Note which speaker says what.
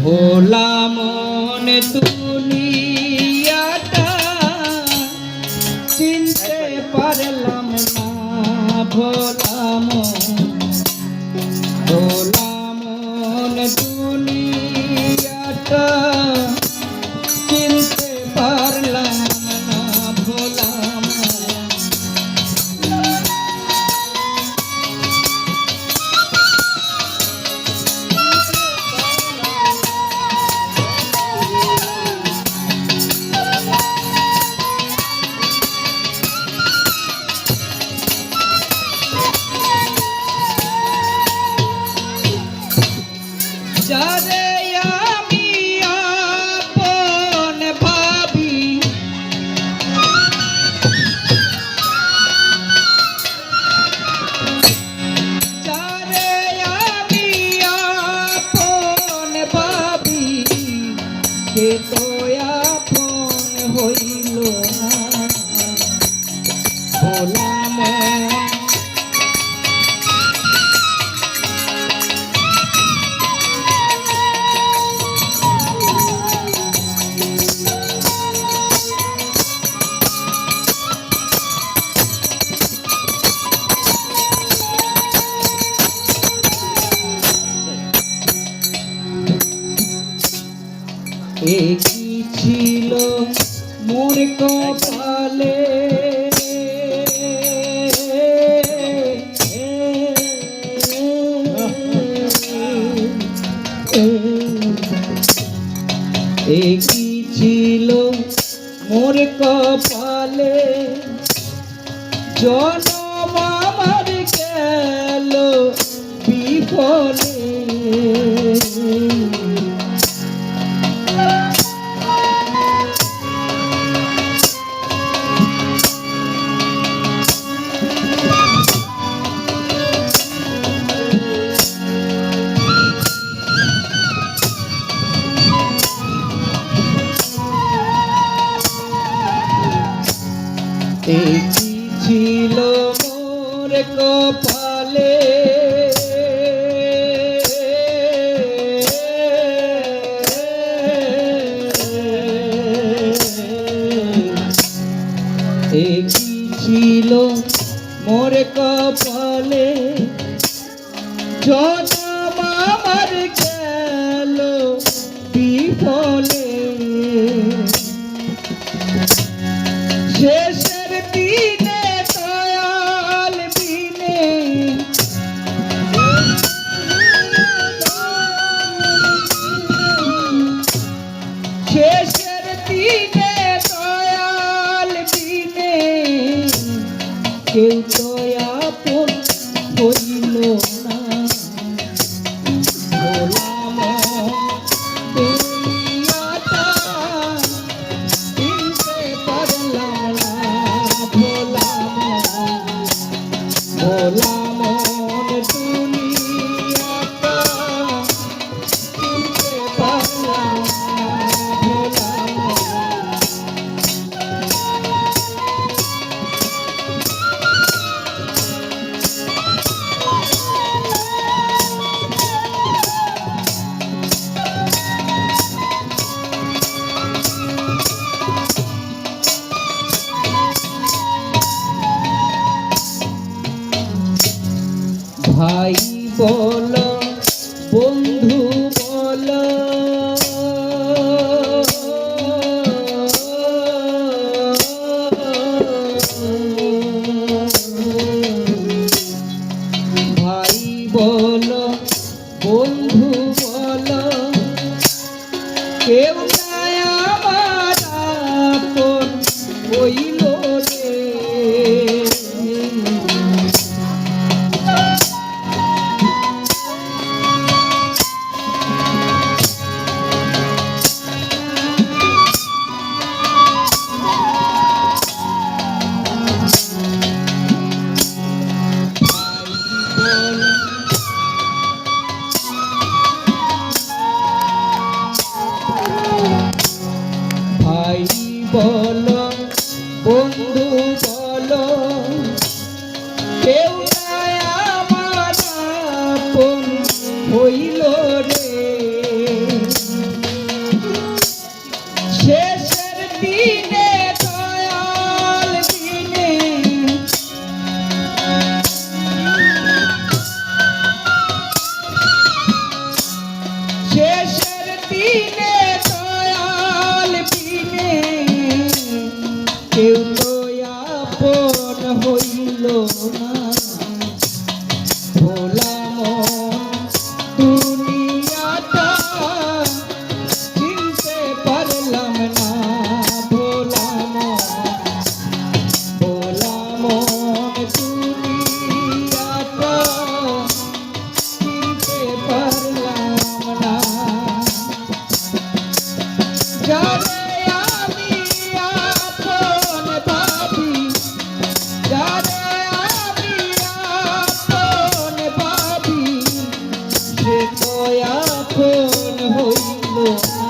Speaker 1: ভোলা মন দুনিয়াটা সে তো হইল না। একই ছিল মোর কপালে একই ছিল মোর কপালে জনম আমার গেল বিফলে একই ছিল মোর কপালে। একই ছিল মোর কপালে? জনম আমার কেউ দয়াপন ভাই বল বন্ধু বল। ভাই বল বন্ধু বল। কেউ আমার আপন বল বন্ধু বলো কেউ আমার আপন হইল হইল।